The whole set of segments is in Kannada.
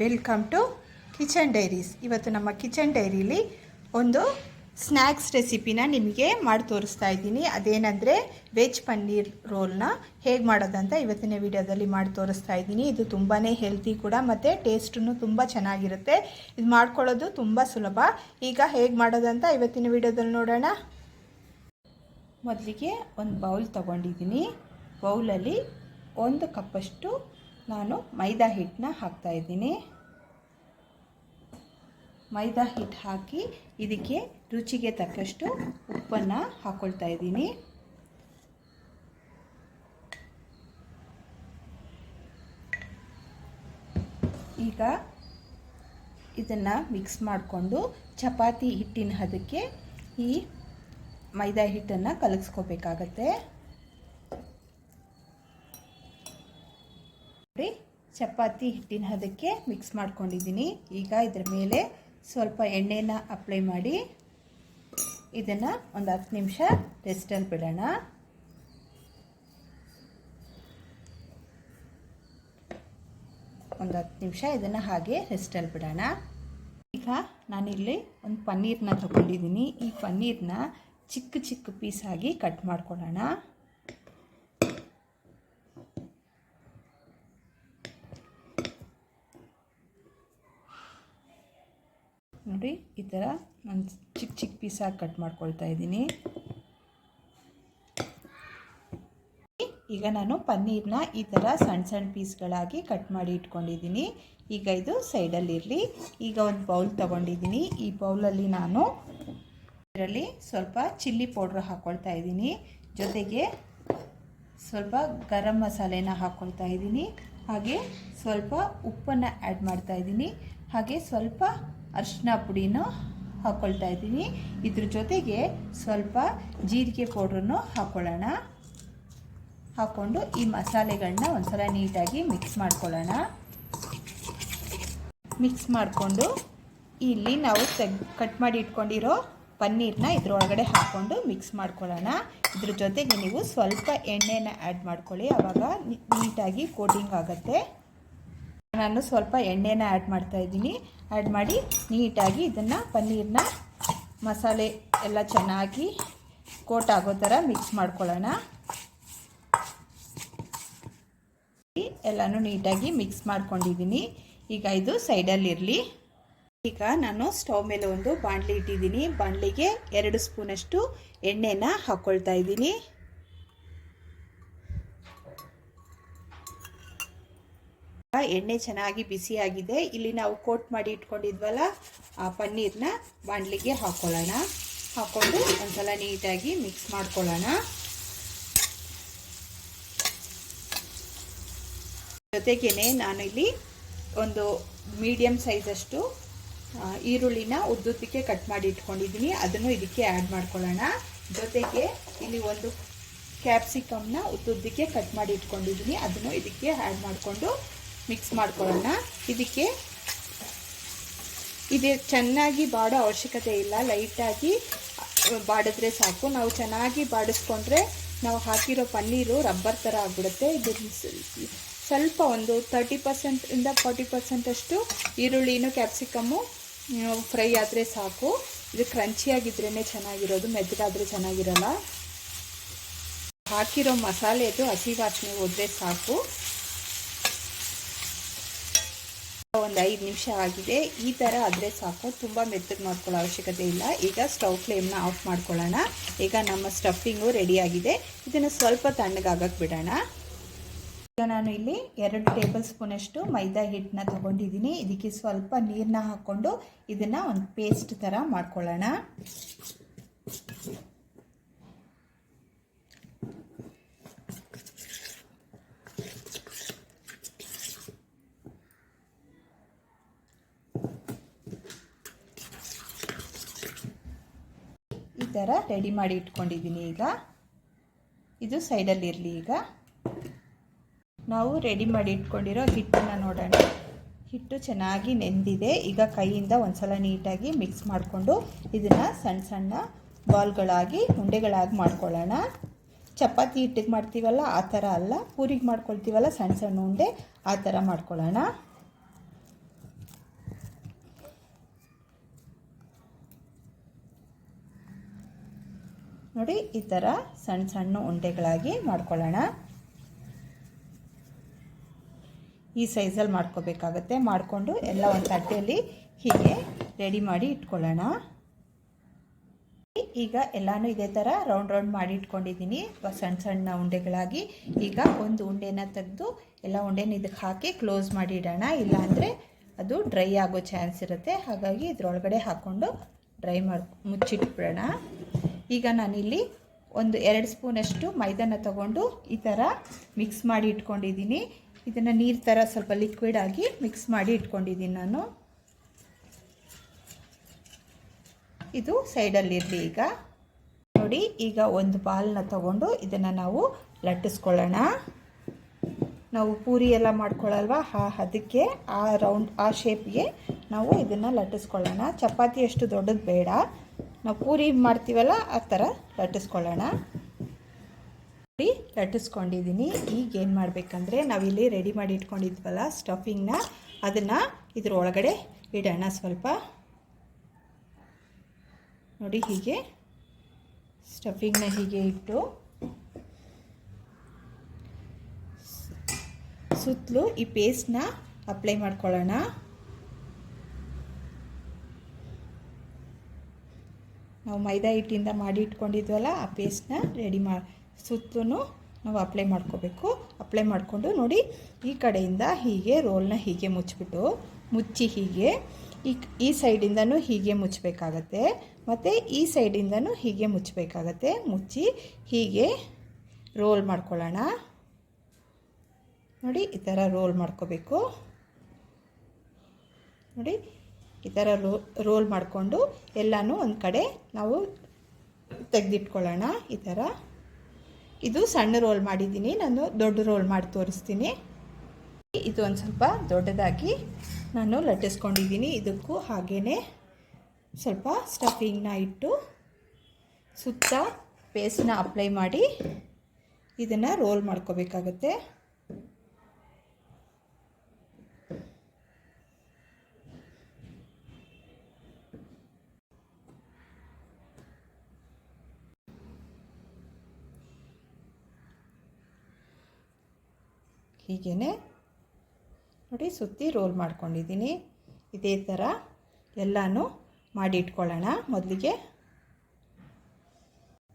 Welcome to kitchen diaries. ಇವತ್ತು ನಮ್ಮ ಕಿಚನ್ ಡೈರಿಲಿ ಒಂದು ಸ್ನ್ಯಾಕ್ಸ್ ರೆಸಿಪಿನ ನಿಮಗೆ ಮಾಡಿ ತೋರಿಸ್ತಾ ಇದ್ದೀನಿ. ಅದೇನೆಂದರೆ ವೆಜ್ ಪನ್ನೀರ್ ರೋಲ್ನ ಹೇಗೆ ಮಾಡೋದಂತ ಇವತ್ತಿನ ವಿಡಿಯೋದಲ್ಲಿ ಮಾಡಿ ತೋರಿಸ್ತಾ ಇದ್ದೀನಿ. ಇದು ತುಂಬಾ ಹೆಲ್ತಿ ಕೂಡ ಮತ್ತು ಟೇಸ್ಟೂ ತುಂಬ ಚೆನ್ನಾಗಿರುತ್ತೆ. ಇದು ಮಾಡ್ಕೊಳ್ಳೋದು ತುಂಬ ಸುಲಭ. ಈಗ ಹೇಗೆ ಮಾಡೋದಂತ ಇವತ್ತಿನ ವಿಡಿಯೋದಲ್ಲಿ ನೋಡೋಣ. ಮೊದಲಿಗೆ ಒಂದು ಬೌಲ್ ತೊಗೊಂಡಿದ್ದೀನಿ. ಬೌಲಲ್ಲಿ ಒಂದು ಕಪ್ಪಷ್ಟು ನಾನು ಮೈದಾ ಹಿಟ್ಟನ್ನ ಹಾಕ್ತಾ ಇದ್ದೀನಿ. ಮೈದಾ ಹಿಟ್ಟು ಹಾಕಿ ಇದಕ್ಕೆ ರುಚಿಗೆ ತಕ್ಕಷ್ಟು ಉಪ್ಪನ್ನು ಹಾಕ್ಕೊಳ್ತಾ ಇದ್ದೀನಿ. ಈಗ ಇದನ್ನು ಮಿಕ್ಸ್ ಮಾಡಿಕೊಂಡು ಚಪಾತಿ ಹಿಟ್ಟಿನ ಹದಕ್ಕೆ ಈ ಮೈದಾ ಹಿಟ್ಟನ್ನು ಕಲಗಿಸ್ಕೋಬೇಕಾಗತ್ತೆ ನೋಡಿ ಚಪಾತಿ ಹಿಟ್ಟಿನ ಹದಕ್ಕೆ ಮಿಕ್ಸ್ ಮಾಡ್ಕೊಂಡಿದ್ದೀನಿ. ಈಗ ಇದರ ಮೇಲೆ ಸ್ವಲ್ಪ ಎಣ್ಣೆನ ಅಪ್ಲೈ ಮಾಡಿ ಇದನ್ನು ಒಂದು ಹತ್ತು ನಿಮಿಷ ರೆಸ್ಟಲ್ಲಿ ಬಿಡೋಣ. ಒಂದು ಹತ್ತು ನಿಮಿಷ ಇದನ್ನು ಹಾಗೆ ರೆಸ್ಟಲ್ಲಿ ಬಿಡೋಣ. ಈಗ ನಾನಿಲ್ಲಿ ಒಂದು ಪನ್ನೀರನ್ನ ತಗೊಂಡಿದ್ದೀನಿ. ಈ ಪನ್ನೀರನ್ನ ಚಿಕ್ಕ ಚಿಕ್ಕ ಪೀಸಾಗಿ ಕಟ್ ಮಾಡ್ಕೊಳ್ಳೋಣ. ನೋಡಿ ಈ ಥರ ನಾನು ಚಿಕ್ಕ ಚಿಕ್ಕ ಪೀಸಾಗಿ ಕಟ್ ಮಾಡ್ಕೊಳ್ತಾ ಇದ್ದೀನಿ. ಈಗ ನಾನು ಪನ್ನೀರ್ನ ಈ ಥರ ಸಣ್ಣ ಸಣ್ಣ ಪೀಸ್ಗಳಾಗಿ ಕಟ್ ಮಾಡಿ ಇಟ್ಕೊಂಡಿದ್ದೀನಿ. ಈಗ ಇದು ಸೈಡಲ್ಲಿರಲಿ ಈಗ ಒಂದು ಬೌಲ್ ತೊಗೊಂಡಿದ್ದೀನಿ. ಈ ಬೌಲಲ್ಲಿ ನಾನು ಇದರಲ್ಲಿ ಸ್ವಲ್ಪ ಚಿಲ್ಲಿ ಪೌಡ್ರ್ ಹಾಕ್ಕೊಳ್ತಾ ಇದ್ದೀನಿ. ಜೊತೆಗೆ ಸ್ವಲ್ಪ ಗರಂ ಮಸಾಲೆನ ಹಾಕ್ಕೊಳ್ತಾ ಇದ್ದೀನಿ. ಹಾಗೆ ಸ್ವಲ್ಪ ಉಪ್ಪನ್ನು ಆ್ಯಡ್ ಮಾಡ್ತಾ ಇದ್ದೀನಿ. ಹಾಗೆ ಸ್ವಲ್ಪ ಅರಿಶಿನ ಪುಡಿನೂ ಹಾಕ್ಕೊಳ್ತಾ ಇದ್ದೀನಿ. ಇದ್ರ ಜೊತೆಗೆ ಸ್ವಲ್ಪ ಜೀರಿಗೆ ಪೌಡ್ರನ್ನು ಹಾಕ್ಕೊಳ್ಳೋಣ ಹಾಕ್ಕೊಂಡು ಈ ಮಸಾಲೆಗಳನ್ನ ಒಂದ್ಸಲ ನೀಟಾಗಿ ಮಿಕ್ಸ್ ಮಾಡ್ಕೊಳ್ಳೋಣ. ಮಿಕ್ಸ್ ಮಾಡಿಕೊಂಡು ಇಲ್ಲಿ ನಾವು ತೆಗ್, ಕಟ್ ಮಾಡಿ ಇಟ್ಕೊಂಡಿರೋ ಪನ್ನೀರ್ನ ಇದ್ರೊಳಗಡೆ ಹಾಕ್ಕೊಂಡು ಮಿಕ್ಸ್ ಮಾಡ್ಕೊಳ್ಳೋಣ. ಇದ್ರ ಜೊತೆಗೆ ನೀವು ಸ್ವಲ್ಪ ಎಣ್ಣೆನ ಆ್ಯಡ್ ಮಾಡ್ಕೊಳ್ಳಿ. ಆವಾಗ ನೀಟಾಗಿ ಕೋಟಿಂಗ್ ಆಗುತ್ತೆ. ನಾನು ಸ್ವಲ್ಪ ಎಣ್ಣೆನ ಆ್ಯಡ್ ಮಾಡ್ತಾ ಇದ್ದೀನಿ. ಆ್ಯಡ್ ಮಾಡಿ ನೀಟಾಗಿ ಇದನ್ನು ಪನ್ನೀರ್ನ ಮಸಾಲೆ ಎಲ್ಲ ಚೆನ್ನಾಗಿ ಕೋಟ್ ಆಗೋ ಥರ ಮಿಕ್ಸ್ ಮಾಡ್ಕೊಳ್ಳೋಣ. ಎಲ್ಲನೂ ನೀಟಾಗಿ ಮಿಕ್ಸ್ ಮಾಡ್ಕೊಂಡಿದ್ದೀನಿ. ಈಗ ಇದು ಸೈಡಲ್ಲಿರಲಿ ಈಗ ನಾನು ಸ್ಟವ್ ಮೇಲೆ ಒಂದು ಬಾಣಲಿ ಇಟ್ಟಿದ್ದೀನಿ. ಬಾಣಲಿಗೆ ಎರಡು ಸ್ಪೂನಷ್ಟು ಎಣ್ಣೆನ ಹಾಕ್ಕೊಳ್ತಾ ಇದ್ದೀನಿ. ಎಣ್ಣೆ ಚೆನ್ನಾಗಿ ಬಿಸಿಯಾಗಿದೆ ಇಲ್ಲಿ ನಾವು ಕೋಟ್ ಮಾಡಿ ಇಟ್ಕೊಂಡಿದ್ವಲ್ಲ, ಆ ಪನ್ನೀರ್ನ ಬಾಣಲಿಗೆ ಹಾಕ್ಕೊಳ್ಳೋಣ ಹಾಕ್ಕೊಂಡು ಒಂದ್ಸಲ ನೀಟಾಗಿ ಮಿಕ್ಸ್ ಮಾಡ್ಕೊಳ್ಳೋಣ. ಜೊತೆಗೇನೆ ನಾನು ಇಲ್ಲಿ ಒಂದು ಮೀಡಿಯಮ್ ಸೈಜಷ್ಟು ಈರುಳ್ಳಿನ ಉದ್ದುದ್ದಕ್ಕೆ ಕಟ್ ಮಾಡಿ ಇಟ್ಕೊಂಡಿದ್ದೀನಿ. ಅದನ್ನು ಇದಕ್ಕೆ ಆ್ಯಡ್ ಮಾಡ್ಕೊಳ್ಳೋಣ. ಜೊತೆಗೆ ಇಲ್ಲಿ ಒಂದು ಕ್ಯಾಪ್ಸಿಕಮ್ನ ಉದ್ದುದ್ದಕ್ಕೆ ಕಟ್ ಮಾಡಿ ಇಟ್ಕೊಂಡಿದ್ದೀನಿ. ಅದನ್ನು ಇದಕ್ಕೆ ಆ್ಯಡ್ ಮಾಡಿಕೊಂಡು ಮಿಕ್ಸ್ ಮಾಡ್ಕೊಳ್ಳೋಣ. ಇದಕ್ಕೆ ಇದೇ ಚೆನ್ನಾಗಿ ಬಾಡೋ ಅವಶ್ಯಕತೆ ಇಲ್ಲ. ಲೈಟಾಗಿ ಬಾಡಿದ್ರೆ ಸಾಕು. ನಾವು ಚೆನ್ನಾಗಿ ಬಾಡಿಸ್ಕೊಂಡ್ರೆ ನಾವು ಹಾಕಿರೋ ಪನ್ನೀರು ರಬ್ಬರ್ ಥರ ಆಗಿಬಿಡುತ್ತೆ. ಇದು ಸ್ವಲ್ಪ ಒಂದು ತರ್ಟಿ ಪರ್ಸೆಂಟಿಂದ ಫಾರ್ಟಿ ಪರ್ಸೆಂಟಷ್ಟು ಈರುಳ್ಳಿನೂ ಕ್ಯಾಪ್ಸಿಕಮ್ಮು ಫ್ರೈ ಆದರೆ ಸಾಕು. ಇದು ಕ್ರಂಚಿಯಾಗಿದ್ರೇ ಚೆನ್ನಾಗಿರೋದು. ಮೆತ್ತಗಾದರೆ ಚೆನ್ನಾಗಿರಲ್ಲ. ಹಾಕಿರೋ ಮಸಾಲೆದು ಹಸಿ ವಾಸನೆ ಹೋದರೆ ಸಾಕು. ಒಂದು ಐದು ನಿಮಿಷ ಆಗಿದೆ. ಈ ಥರ ಆದರೆ ಸಾಕು. ತುಂಬ ಮೆತ್ತಗೆ ಮಾಡ್ಕೊಳ್ಳೋ ಅವಶ್ಯಕತೆ ಇಲ್ಲ. ಈಗ ಸ್ಟವ್ ಫ್ಲೇಮ್ನ ಆಫ್ ಮಾಡ್ಕೊಳ್ಳೋಣ. ಈಗ ನಮ್ಮ ಸ್ಟಫಿಂಗು ರೆಡಿಯಾಗಿದೆ. ಇದನ್ನು ಸ್ವಲ್ಪ ತಣ್ಣಗಾಗಕ್ಕೆ ಬಿಡೋಣ. ಈಗ ನಾನು ಇಲ್ಲಿ ಎರಡು ಟೇಬಲ್ ಸ್ಪೂನಷ್ಟು ಮೈದಾ ಹಿಟ್ಟನ್ನ ತೊಗೊಂಡಿದ್ದೀನಿ. ಇದಕ್ಕೆ ಸ್ವಲ್ಪ ನೀರನ್ನ ಹಾಕ್ಕೊಂಡು ಇದನ್ನು ಒಂದು ಪೇಸ್ಟ್ ಥರ ಮಾಡ್ಕೊಳ್ಳೋಣ. ಥರ ರೆಡಿ ಮಾಡಿ ಇಟ್ಕೊಂಡಿದ್ದೀನಿ ಈಗ. ಇದು ಸೈಡಲ್ಲಿರಲಿ ಈಗ. ನಾವು ರೆಡಿ ಮಾಡಿ ಇಟ್ಕೊಂಡಿರೋ ಹಿಟ್ಟನ್ನು ನೋಡೋಣ. ಹಿಟ್ಟು ಚೆನ್ನಾಗಿ ನೆಂದಿದೆ. ಈಗ ಕೈಯಿಂದ ಒಂದ್ಸಲ ನೀಟಾಗಿ ಮಿಕ್ಸ್ ಮಾಡಿಕೊಂಡು ಇದನ್ನು ಸಣ್ಣ ಸಣ್ಣ ಬಾಲ್ಗಳಾಗಿ, ಉಂಡೆಗಳಾಗಿ ಮಾಡ್ಕೊಳ್ಳೋಣ. ಚಪಾತಿ ಹಿಟ್ಟಿಗೆ ಮಾಡ್ತೀವಲ್ಲ, ಆ ಥರ ಅಲ್ಲ. ಪೂರಿಗೆ ಮಾಡ್ಕೊಳ್ತೀವಲ್ಲ, ಸಣ್ಣ ಸಣ್ಣ ಉಂಡೆ, ಆ ಥರ ಮಾಡ್ಕೊಳ್ಳೋಣ. ನೋಡಿ, ಈ ಥರ ಸಣ್ಣ ಸಣ್ಣ ಉಂಡೆಗಳಾಗಿ ಮಾಡ್ಕೊಳ್ಳೋಣ. ಈ ಸೈಜಲ್ಲಿ ಮಾಡ್ಕೋಬೇಕಾಗತ್ತೆ. ಮಾಡಿಕೊಂಡು ಎಲ್ಲ ಒಂದು ತಟ್ಟೆಯಲ್ಲಿ ಹೀಗೆ ರೆಡಿ ಮಾಡಿ ಇಟ್ಕೊಳ್ಳೋಣ. ಈಗ ಎಲ್ಲಾನು ಇದೇ ಥರ ರೌಂಡ್ ರೌಂಡ್ ಮಾಡಿ ಇಟ್ಕೊಂಡಿದ್ದೀನಿ. ಸಣ್ಣ ಸಣ್ಣ ಉಂಡೆಗಳಾಗಿ. ಈಗ ಒಂದು ಉಂಡೆನ ತೆಗೆದು ಎಲ್ಲ ಉಂಡೆನ ಇದಕ್ಕೆ ಹಾಕಿ ಕ್ಲೋಸ್ ಮಾಡಿ ಇಡೋಣ. ಇಲ್ಲಾಂದರೆ ಅದು ಡ್ರೈ ಆಗೋ ಚಾನ್ಸ್ ಇರುತ್ತೆ. ಹಾಗಾಗಿ ಇದರೊಳಗಡೆ ಹಾಕ್ಕೊಂಡು ಡ್ರೈ ಮಾಡಿ ಮುಚ್ಚಿಟ್ಬಿಡೋಣ. ಈಗ ನಾನಿಲ್ಲಿ ಒಂದು ಎರಡು ಸ್ಪೂನಷ್ಟು ಮೈದಾನ ತಗೊಂಡು ಈ ಥರ ಮಿಕ್ಸ್ ಮಾಡಿ ಇಟ್ಕೊಂಡಿದ್ದೀನಿ. ಇದನ್ನು ನೀರು ಥರ ಸ್ವಲ್ಪ ಲಿಕ್ವಿಡ್ ಆಗಿ ಮಿಕ್ಸ್ ಮಾಡಿ ಇಟ್ಕೊಂಡಿದ್ದೀನಿ ನಾನು. ಇದು ಸೈಡಲ್ಲಿರಲಿ ಈಗ. ನೋಡಿ, ಈಗ ಒಂದು ಬಾಲ್ನ ತಗೊಂಡು ಇದನ್ನು ನಾವು ಲಟ್ಟಿಸ್ಕೊಳ್ಳೋಣ. ನಾವು ಪೂರಿ ಎಲ್ಲ ಮಾಡ್ಕೊಳ್ಳಲ್ವ? ಆ ಅದಕ್ಕೆ ಆ ರೌಂಡ್ ಆ ಶೇಪ್ಗೆ ನಾವು ಇದನ್ನು ಲಟ್ಟಿಸ್ಕೊಳ್ಳೋಣ. ಚಪಾತಿ ಅಷ್ಟು ದೊಡ್ಡದು ಬೇಡ. ನಾವು ಪೂರಿ ಮಾಡ್ತೀವಲ್ಲ, ಆ ಥರ ಲಟ್ಟಿಸ್ಕೊಳ್ಳೋಣ. ನೋಡಿ ಲಟ್ಟಿಸ್ಕೊಂಡಿದ್ದೀನಿ. ಈಗ ಏನು ಮಾಡಬೇಕಂದ್ರೆ ನಾವಿಲ್ಲಿ ರೆಡಿ ಮಾಡಿ ಇಟ್ಕೊಂಡಿದ್ವಲ್ಲ ಸ್ಟಫಿಂಗ್ನ ಅದನ್ನು ಇದ್ರ ಒಳಗಡೆ ಇಡೋಣ ಸ್ವಲ್ಪ. ನೋಡಿ ಹೀಗೆ ಸ್ಟಫಿಂಗ್ನ ಹೀಗೆ ಇಟ್ಟು, ಸುತ್ತಲೂ ಈ ಪೇಸ್ಟ್ನ ಅಪ್ಲೈ ಮಾಡ್ಕೊಳ್ಳೋಣ. ನಾವು ಮೈದಾ ಹಿಟ್ಟಿಂದ ಮಾಡಿ ಇಟ್ಕೊಂಡಿದ್ವಲ್ಲ, ಆ ಪೇಸ್ಟ್ನ ರೆಡಿ ಮಾ ಸುತ್ತಲೂ ನಾವು ಅಪ್ಲೈ ಮಾಡ್ಕೋಬೇಕು. ಅಪ್ಲೈ ಮಾಡಿಕೊಂಡು ನೋಡಿ, ಈ ಕಡೆಯಿಂದ ಹೀಗೆ ರೋಲ್ನ ಹೀಗೆ ಮುಚ್ಚಿಬಿಟ್ಟು, ಮುಚ್ಚಿ ಹೀಗೆ, ಈ ಈ ಸೈಡಿಂದನೂ ಹೀಗೆ ಮುಚ್ಚಬೇಕಾಗತ್ತೆ ಮತ್ತು ಈ ಸೈಡಿಂದನೂ ಹೀಗೆ ಮುಚ್ಚಬೇಕಾಗತ್ತೆ ಮುಚ್ಚಿ ಹೀಗೆ ರೋಲ್ ಮಾಡ್ಕೊಳ್ಳೋಣ. ನೋಡಿ, ಈ ಥರ ರೋಲ್ ಮಾಡ್ಕೋಬೇಕು. ನೋಡಿ ಈ ಥರ ರೋ ರೋಲ್ ಮಾಡಿಕೊಂಡು ಎಲ್ಲನೂ ಒಂದು ಕಡೆ ನಾವು ತೆಗೆದಿಟ್ಕೊಳ್ಳೋಣ ಈ ಥರ ಇದು ಸಣ್ಣ ರೋಲ್ ಮಾಡಿದ್ದೀನಿ. ನಾನು ದೊಡ್ಡ ರೋಲ್ ಮಾಡಿ ತೋರಿಸ್ತೀನಿ. ಇದು ಒಂದು ಸ್ವಲ್ಪ ದೊಡ್ಡದಾಗಿ ನಾನು ಲಟ್ಟಿಸ್ಕೊಂಡಿದ್ದೀನಿ. ಇದಕ್ಕೂ ಹಾಗೇ ಸ್ವಲ್ಪ ಸ್ಟಫಿಂಗ್ನ ಇಟ್ಟು ಸುತ್ತ ಪೇಸ್ಟ್ನ ಅಪ್ಲೈ ಮಾಡಿ ಇದನ್ನು ರೋಲ್ ಮಾಡ್ಕೋಬೇಕಾಗತ್ತೆ. ಹೀಗೇ ನೋಡಿ ಸುತ್ತಿ ರೋಲ್ ಮಾಡ್ಕೊಂಡಿದ್ದೀನಿ. ಇದೇ ಥರ ಎಲ್ಲನೂ ಮಾಡಿ ಇಟ್ಕೊಳ್ಳೋಣ ಮೊದಲಿಗೆ.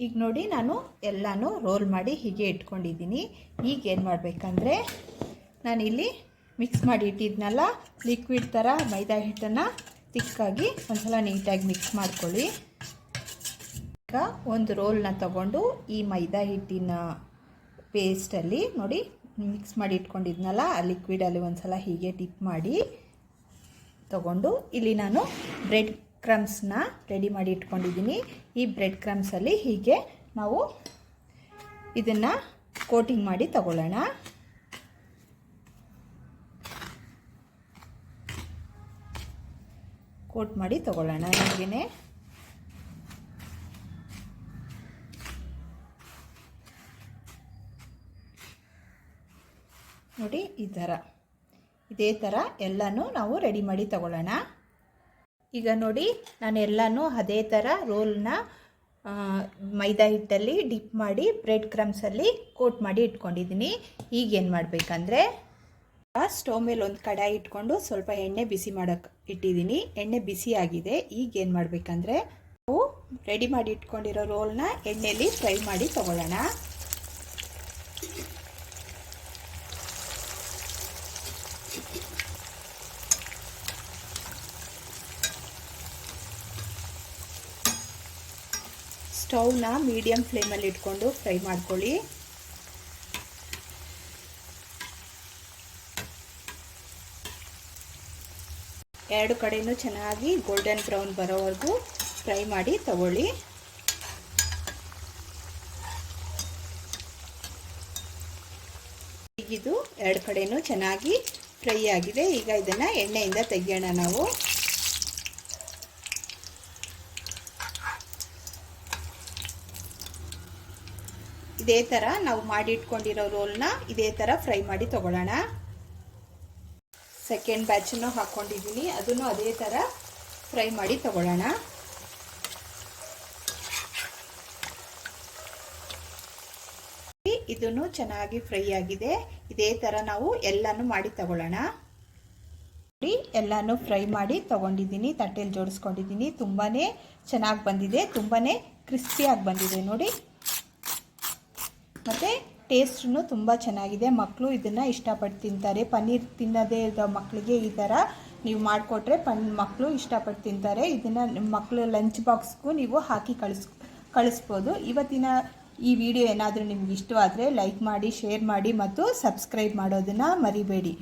ಈಗ ನೋಡಿ ನಾನು ಎಲ್ಲನೂ ರೋಲ್ ಮಾಡಿ ಹೀಗೆ ಇಟ್ಕೊಂಡಿದ್ದೀನಿ. ಈಗ ಏನು ಮಾಡಬೇಕಂದ್ರೆ ನಾನಿಲ್ಲಿ ಮಿಕ್ಸ್ ಮಾಡಿ ಇಟ್ಟಿದ್ನಲ್ಲ ಲಿಕ್ವಿಡ್ ಥರ ಮೈದಾ ಹಿಟ್ಟನ್ನು ತಿಕ್ಕಾಗಿ ಒಂದ್ಸಲ ನೀಟಾಗಿ ಮಿಕ್ಸ್ ಮಾಡ್ಕೊಳ್ಳಿ. ಈಗ ಒಂದು ರೋಲ್ನ ತಗೊಂಡು ಈ ಮೈದಾ ಹಿಟ್ಟಿನ ಪೇಸ್ಟಲ್ಲಿ ನೋಡಿ ಮಿಕ್ಸ್ ಮಾಡಿ ಇಟ್ಕೊಂಡಿದ್ನಲ್ಲ, ಆ ಲಿಕ್ವಿಡಲ್ಲಿ ಒಂದು ಸಲ ಹೀಗೆ ಡಿಪ್ ಮಾಡಿ ತಗೊಂಡು ಇಲ್ಲಿ ನಾನು ಬ್ರೆಡ್ ಕ್ರಮ್ಸ್ನ ರೆಡಿ ಮಾಡಿ ಇಟ್ಕೊಂಡಿದ್ದೀನಿ. ಈ ಬ್ರೆಡ್ ಕ್ರಮ್ಸಲ್ಲಿ ಹೀಗೆ ನಾವು ಇದನ್ನು ಕೋಟಿಂಗ್ ಮಾಡಿ ತಗೊಳ್ಳೋಣ. ಕೋಟ್ ಮಾಡಿ ತಗೊಳ್ಳೋಣ ಹೀಗೇ ನೋಡಿ, ಈ ಥರ ಇದೇ ಥರ ಎಲ್ಲನೂ ನಾವು ರೆಡಿ ಮಾಡಿ ತಗೊಳ್ಳೋಣ. ಈಗ ನೋಡಿ, ನಾನು ಎಲ್ಲನೂ ಅದೇ ಥರ ರೋಲ್ನ ಮೈದಾ ಹಿಟ್ಟಲ್ಲಿ ಡಿಪ್ ಮಾಡಿ ಬ್ರೆಡ್ ಕ್ರಮ್ಸಲ್ಲಿ ಕೋಟ್ ಮಾಡಿ ಇಟ್ಕೊಂಡಿದ್ದೀನಿ. ಈಗ ಏನು ಮಾಡಬೇಕಂದ್ರೆ ಸ್ಟವ್ ಮೇಲೆ ಒಂದು ಕಡಾಯಿ ಇಟ್ಕೊಂಡು ಸ್ವಲ್ಪ ಎಣ್ಣೆ ಬಿಸಿ ಮಾಡೋಕ್ಕೆ ಇಟ್ಟಿದ್ದೀನಿ. ಎಣ್ಣೆ ಬಿಸಿ ಆಗಿದೆ. ಈಗ ಏನು ಮಾಡಬೇಕಂದ್ರೆ, ನಾವು ರೆಡಿ ಮಾಡಿ ಇಟ್ಕೊಂಡಿರೋ ರೋಲ್ನ ಎಣ್ಣೆಯಲ್ಲಿ ಫ್ರೈ ಮಾಡಿ ತಗೊಳ್ಳೋಣ. ಸ್ಟವ್ನ ಮೀಡಿಯಮ್ ಫ್ಲೇಮಲ್ಲಿ ಇಟ್ಕೊಂಡು ಫ್ರೈ ಮಾಡ್ಕೊಳ್ಳಿ. ಎರಡು ಕಡೆಯೂ ಚೆನ್ನಾಗಿ ಗೋಲ್ಡನ್ ಬ್ರೌನ್ ಬರೋವರೆಗೂ ಫ್ರೈ ಮಾಡಿ ತಗೊಳ್ಳಿ. ಈಗಿದು ಎರಡು ಕಡೆಯೂ ಚೆನ್ನಾಗಿ ಫ್ರೈ ಆಗಿದೆ. ಈಗ ಇದನ್ನು ಎಣ್ಣೆಯಿಂದ ತೆಗಿಯೋಣ ನಾವು. ಇದೇ ಥರ ನಾವು ಮಾಡಿ ಇಟ್ಕೊಂಡಿರೋ ರೋಲ್ನ ಇದೇ ಥರ ಫ್ರೈ ಮಾಡಿ ತಗೊಳ್ಳೋಣ. ಸೆಕೆಂಡ್ ಬ್ಯಾಚನ್ನು ಹಾಕ್ಕೊಂಡಿದ್ದೀನಿ ಅದನ್ನು ಅದೇ ಥರ ಫ್ರೈ ಮಾಡಿ ತಗೊಳ್ಳೋಣ. ಇದನ್ನು ಚೆನ್ನಾಗಿ ಫ್ರೈ ಆಗಿದೆ. ಇದೇ ಥರ ನಾವು ಎಲ್ಲನೂ ಮಾಡಿ ತಗೊಳ್ಳೋಣ. ನೋಡಿ, ಎಲ್ಲನೂ ಫ್ರೈ ಮಾಡಿ ತೊಗೊಂಡಿದ್ದೀನಿ, ತಟ್ಟೆಲಿ ಜೋಡಿಸ್ಕೊಂಡಿದ್ದೀನಿ. ತುಂಬಾ ಚೆನ್ನಾಗಿ ಬಂದಿದೆ ತುಂಬಾ ಕ್ರಿಸ್ಪಿಯಾಗಿ ಬಂದಿದೆ ನೋಡಿ. ಮತ್ತು ಟೇಸ್ಟೂ ತುಂಬ ಚೆನ್ನಾಗಿದೆ. ಮಕ್ಕಳು ಇದನ್ನು ಇಷ್ಟಪಟ್ಟು ತಿಂತಾರೆ. ಪನ್ನೀರ್ ತಿನ್ನೋದೇ ಇರೋ ಮಕ್ಕಳಿಗೆ ಈ ಥರ ನೀವು ಮಾಡಿಕೊಟ್ರೆ ಪನ್ ಮಕ್ಕಳು ಇಷ್ಟಪಟ್ಟು ತಿಂತಾರೆ. ಇದನ್ನು ನಿಮ್ಮ ಮಕ್ಕಳು ಲಂಚ್ ಬಾಕ್ಸ್ಗೂ ನೀವು ಹಾಕಿ ಕಳಿಸ್, ಕಳಿಸ್ಬೋದು. ಇವತ್ತಿನ ಈ ವಿಡಿಯೋ ಏನಾದರೂ ನಿಮ್ಗೆ ಇಷ್ಟವಾದರೆ ಲೈಕ್ ಮಾಡಿ, ಶೇರ್ ಮಾಡಿ ಮತ್ತು ಸಬ್ಸ್ಕ್ರೈಬ್ ಮಾಡೋದನ್ನು ಮರಿಬೇಡಿ.